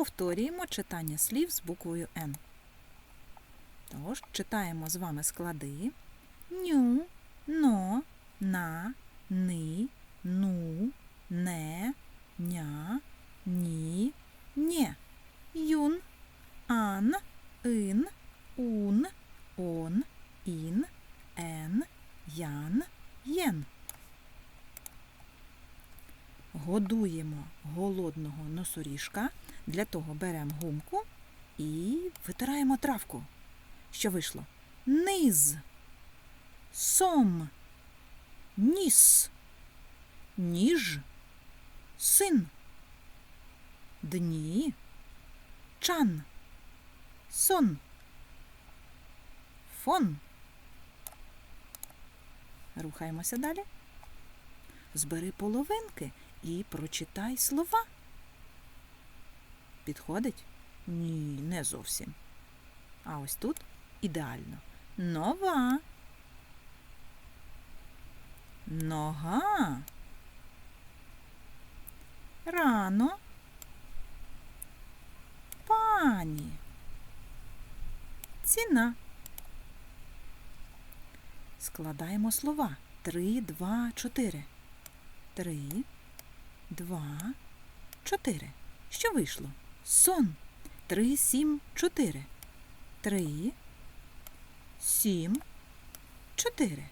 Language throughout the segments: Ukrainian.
повторюємо читання слів з буквою Н. Тож читаємо з вами склади ню, но, на, ни, ну, не, ня, ні, нє. Юн, ан, ин, ун, он, ін, ен, ян, єн. Годуємо голодного носоріжка. Для того беремо гумку і витираємо травку. Що вийшло? Низ, сом, ніс, ніж, син, дні, чан, сон, фон. Рухаємося далі. Збери половинки і прочитай слова. Підходить? Ні, не зовсім. А ось тут ідеально. Нова. Нога. Рано. Пані. Ціна. Складаємо слова. Три, два, чотири. Три, два, чотири. Що вийшло? Сон. Три, сім, чотири. Три, сім, чотири.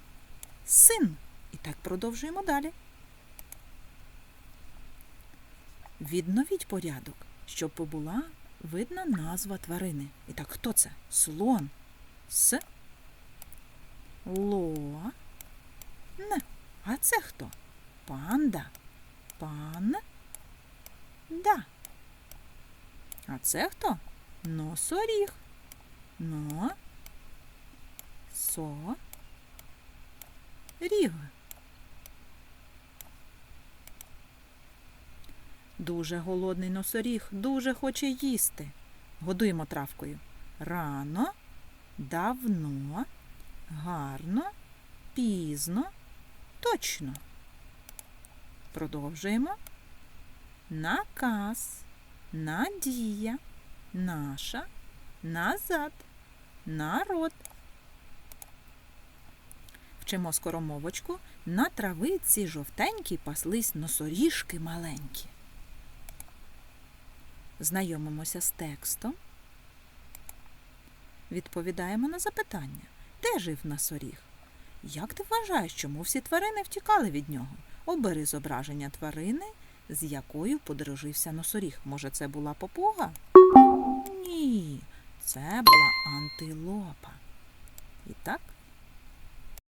Син. І так продовжуємо далі. Відновіть порядок, щоб була видна назва тварини. І так, хто це? Слон. С. Ло. Н. А це хто? Панда. Пан. Да. А це хто? Носоріг. Но. Со. Ріг. Дуже голодний носоріг, дуже хоче їсти. Годуємо травкою. Рано, давно, гарно, пізно, точно. Продовжуємо. Наказ, надія, наша, назад, народ. Вчимо скоромовочку. На травиці жовтенькій паслись носоріжки маленькі. Знайомимося з текстом. Відповідаємо на запитання. Де жив носоріг? Як ти вважаєш, чому всі тварини втікали від нього? Обери зображення тварини, з якою подружився носоріг. Може, це була попуга? Ні, це була антилопа. І так